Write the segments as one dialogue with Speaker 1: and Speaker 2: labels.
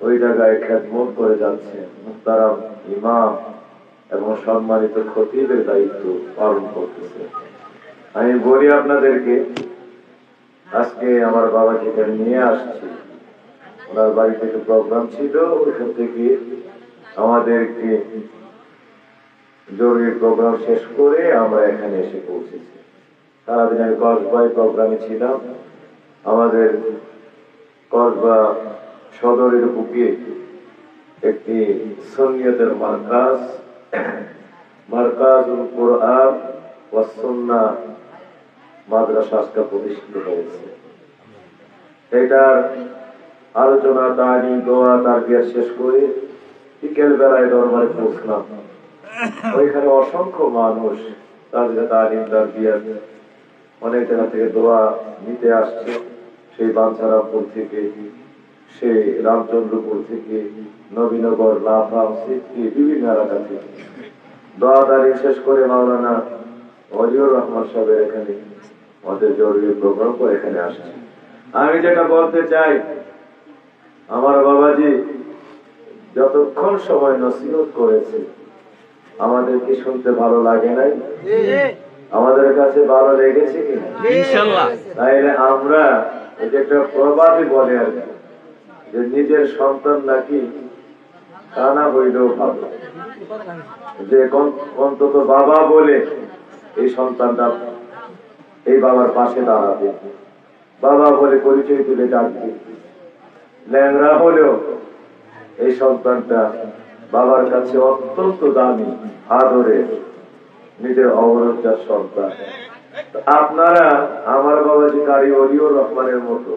Speaker 1: ওই জায়গায় খ্যাতমত করে যাচ্ছে। মুক্তারাম ইমাম এবং সম্মানিত খতিবের দায়িত্ব পালন করতেছে। আমি বলি আপনাদেরকে, আজকে আমার বাবাকে এখানে নিয়ে আসছি। ওনার বাড়িতে একটু প্রোগ্রাম ছিল, ওইখান থেকে আমাদেরকে জরুরি প্রোগ্রাম শেষ করে আমরা এখানে এসে পৌঁছেছি। সারাদিন আমি কসবাই প্রোগ্রামে ছিলাম। আমাদের কসবা সদরের বুকে একটি সন্নিয়তের মার্কাজ মার্কাজ কোরআন ওয়া সুন্নাহ মাদ্রাসা আজকে প্রতিষ্ঠিত হয়েছে। এটার আলোচনা তাহারি দোয়া তার বিয়ার শেষ করে বিকেল বেলায় দরবারে পৌঁছলাম। ওইখানে অসংখ্য মানুষ তাদের তালিম অনেক জায়গা থেকে দোয়া নিতে আসছে। সেই বাঞ্ছারামপুর থেকে সেই রামচন্দ্রপুর থেকে নবীনগর লাফা সিদ্ধি বিভিন্ন এলাকা থেকে। দোয়া তারিখ শেষ করে মাওলানা অজিউর রহমান সাহেবের এখানে আমাদের জরুরি করে এখানে আসছে। আমি যেটা বলতে চাই আমার বাবাজি যতক্ষণ সময় নসিহত করেছে আমাদের কি শুনতে ভালো লাগে নাই? আমাদের কাছে ভালো লেগেছে কি তাইলে আমরা একটা প্রবাদই বলে আর কি, যে নিজের সন্তান নাকি কানা হইলেও ভালো। যে অন্তত বাবা বলে এই সন্তানটা এই বাবার পাশে দাঁড়াবে। বাবা বলে পরিচয় তুলে ডাকবে। ল্যাংরা হলেও এই সন্তানটা বাবার কাছে অত্যন্ত দামি আদরে নিজের অবরোধটার সন্তান। আপনারা আমার বাবাজি কারি অলিউর রহমানের মতো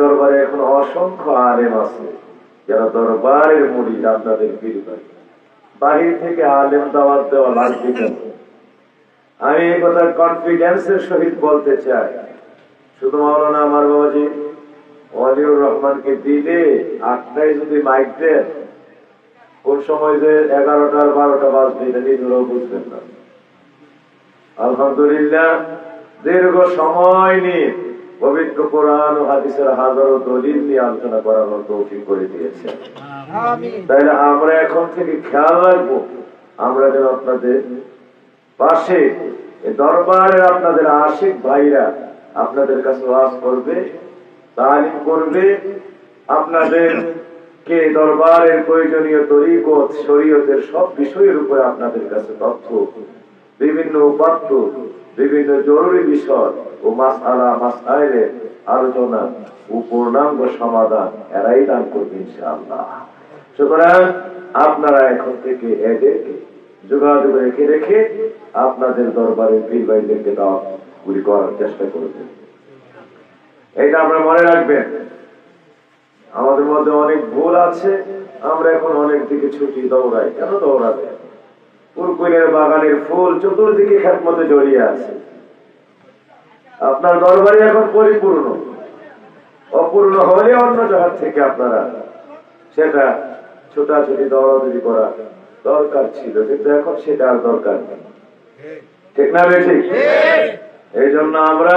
Speaker 1: দরবারে এখন অসংখ্য আলেম আছে, যারা দরবারের মুড়ি আপনাদের পায়। বাহির থেকে আলেম দাওয়াত দেওয়া লাগবে আমি এই কথা কনফিডেন্সের সহিত বলতে চাই। শুধু মাওলানা আমার বাবাজি অলিউর রহমানকে দিলে আটটায় যদি মাইক দেন, কোন সময় যে এগারোটা আর বারোটা বাজবে, এটা নিজেরাও বুঝবেন না। আলহামদুলিল্লাহ, দীর্ঘ সময় নিয়ে পবিত্র কোরআন ও হাদিসের হাজারো দলিল নিয়ে আলোচনা করানোর তৌফিক করে দিয়েছে। তাইলে আমরা এখন থেকে খেয়াল রাখব আমরা যেন আপনাদের পাশে এ দরবারে আপনাদের আশিক ভাইরা আপনাদের কাছে ওয়াজ করবে তালিম করবে আপনাদের কে দরবারের প্রয়োজনীয় তরিকত শরীয়তের সব বিষয়ের উপরে আপনাদের কাছে তথ্য বিভিন্ন উপাত্ত বিভিন্ন জরুরি বিষয় ও মাস আলা আলোচনা ও পূর্ণাঙ্গ সমাধান এরাই দান করবে ইনশাআল্লাহ। সুতরাং আপনারা এখন থেকে এদেরকে যোগাযোগ রেখে রেখে আপনাদের দরবারে পীর ভাইদেরকে দাওয়াত করার চেষ্টা করবেন। এটা আপনারা মনে রাখবেন। আমাদের মধ্যে অনেক ভুল আছে, আমরা এখন অনেক দিকে ছুটি দৌড়াই, কেন দৌড়াবে? পুরকুলের বাগানের ফুল চতুর্দিকে মধ্যে জড়িয়ে আছে। আপনার দরবারে এখন পরিপূর্ণ। অপূর্ণ হলে অন্য জায়গা থেকে আপনারা সেটা ছোটাছুটি, দৌড়াদৌড়ি করা দরকার ছিল, কিন্তু এখন সেটা আর দরকার নেই। ঠিক না, বেশি? এই জন্য আমরা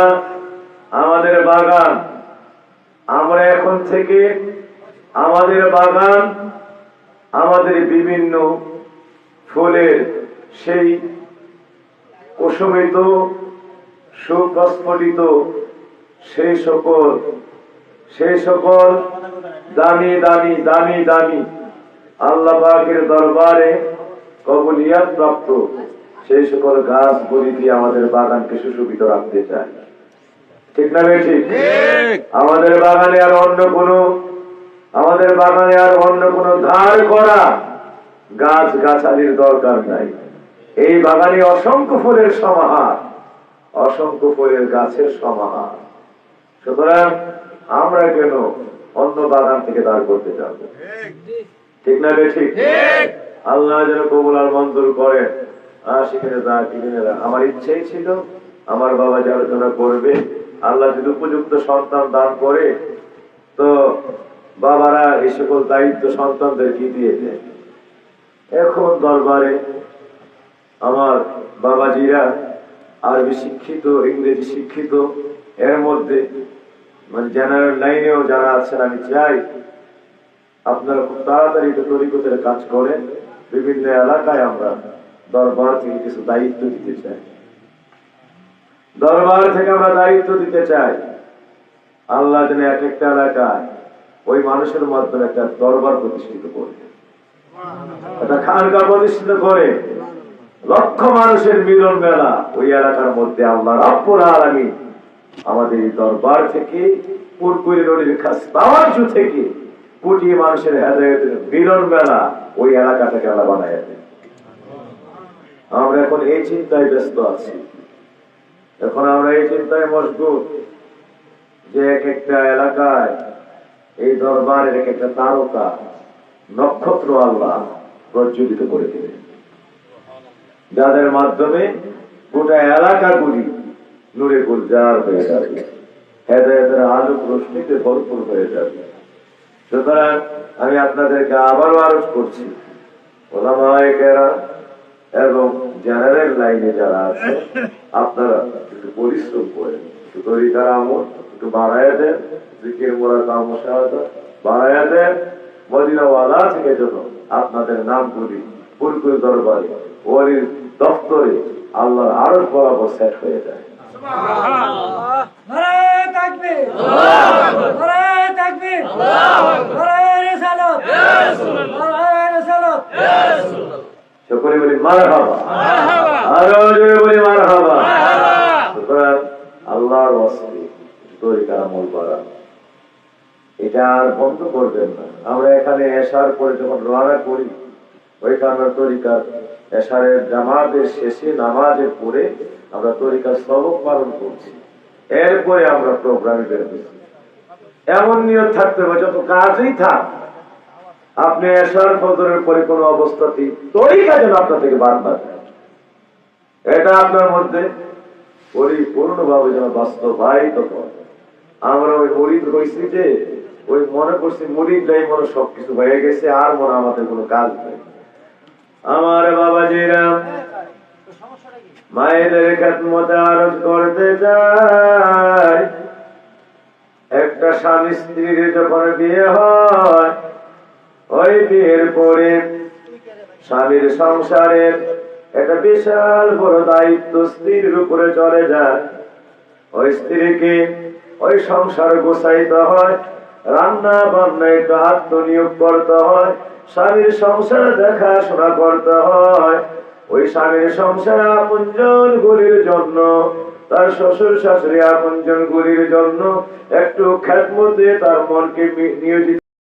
Speaker 1: আমাদের বাগান, আমরা এখন থেকে আমাদের বাগান, আমাদের বিভিন্ন ফুলের সেই কুসুমিত সুপ্রস্ফুটিত সেই সকল সেই সকল দামি দামি দামি দামি আল্লাহ পাকের দরবারে কবুলিয়াত প্রাপ্ত। সেই সকল গাছ বলি দিয়ে আমাদের বাগানকে সুশোভিত রাখতে চাই ঠিক না বেশি আমাদের বাগানে আর অন্য কোনো আমাদের বাগানে আর অন্য কোনো ধার করা গাছ গাছালির দরকার নাই। এই বাগানে অসংখ্য ফুলের সমাহার। অসংখ্য ফুলের গাছের সমাহার। সুতরাং আমরা কেন অন্য বাগান থেকে দাঁড় করতে যাব? ঠিক না বেশি আল্লাহ যেন কবুল আর মঞ্জুর করেন। আর সেখানে যা কিনেরা আমার ইচ্ছেই ছিল, আমার বাবা যে আলোচনা করবে, আল্লাহ যদি উপযুক্ত সন্তান দান করে, তো বাবারা এই সকল দায়িত্ব সন্তানদের কি দিয়ে দেয়? এখন দরবারে আমার বাবাজিরা আরবি শিক্ষিত, ইংরেজি শিক্ষিত, এর মধ্যে মানে জেনারেল লাইনেও যারা আছেন, আমি চাই আপনারা খুব তাড়াতাড়ি তরিকতের কাজ করেন। বিভিন্ন এলাকায় আমরা দরবার থেকে কিছু দায়িত্ব দিতে চাই। দরবার থেকে আমরা দায়িত্ব দিতে চাই। আল্লাহ যেন এক একটা এলাকায় ওই মানুষের মাধ্যমে একটা দরবার প্রতিষ্ঠিত করে। একটা খানকা প্রতিষ্ঠিত করে। লক্ষ মানুষের মিলন মেলা ওই এলাকার মধ্যে আল্লাহ রাব্বুল আলামিন আমাদের দরবার থেকে থেকে কোটি মানুষের হেদায়তের মিলন মেলা ওই এলাকাটাকে আল্লাহ দেন। আমরা এখন এই চিন্তায় ব্যস্ত আছি। এখন আমরা এই চিন্তায় মজবুত যে এক একটা এলাকায় এই দরবারের এক একটা তারকা নক্ষত্র আল্লাহ প্রজ্বলিত করে দেবে যাদের মাধ্যমে গোটা এলাকাগুলি নূরে গুলজার হয়ে যাবে, হেদায়তের আলোক রশ্মিতে ভরপুর হয়ে যাবে। সুতরাং আমি আপনাদেরকে আবারও আরোপ করছি এবং জেনারেল লাইনে যারা আছে আপনারা একটু পরিশ্রম করেন তরিকার আমল, একটু বাড়াইয়া দেন, জিকির মোরা কাম শাহাদা বাড়াইয়া দেন, মদিনাওয়ালা থেকে যেন আপনাদের নামগুলি ফুলকুল দরবারে ওলির দপ্তরে আল্লাহর আরও বরাবর সেট হয়ে যায়।
Speaker 2: নারায়ে তাকবীর নারায়ে তাকবীর নারায়ে রিসালাত। নারায়ে রিসালাত।
Speaker 1: সকলে বলি মার হাবা আরও জোরে বলি মার হাবা সুতরাং আল্লাহর অস্ত্রে তরিকার আমল করা। এটা আর বন্ধ করবেন না। আমরা এখানে এসার পরে যখন রওনা করি ওইখানে তরিকার এসারের জামাতের শেষে নামাজে পড়ে আমরা তরিকার সবক পালন করছি। এরপরে আমরা প্রোগ্রামে বের হচ্ছি এমন নিয়ত থাকতে হবে, যত কাজই থাক, আপনি এসার ফজরের পরে কোনো অবস্থাতেই তরিকা যেন আপনার থেকে না এটা আপনার মধ্যে পরিপূর্ণ ভাবে যেন বাস্তবায়িত করে আমরা ওই মরিদ হয়েছি যে, ওই মনে করছি মরিদ মরিদটাই মনে সবকিছু হয়ে গেছে, আর মনে আমাদের কোনো কাজ নেই। আমার বাবাজিরা, মায়েদের খেতমতে আরজ করতে যায়। একটা স্বামী স্ত্রীর যখন বিয়ে হয়, ওই বিয়ের পরে স্বামীর সংসারের একটা বিশাল বড় দায়িত্ব স্ত্রীর উপরে চলে যায়। ওই স্ত্রীকে ওই সংসার গোছাইতে হয়। রান্না বান্না একটু আত্মনিয়োগ করতে হয়। স্বামীর সংসার দেখাশোনা করতে হয়। ওই স্বামীর সংসার আপনজন গুলির জন্য, তার শ্বশুর শাশুড়ি আপনজন গুলির জন্য একটু খ্যাতমতে তার মনকে নিয়োজিত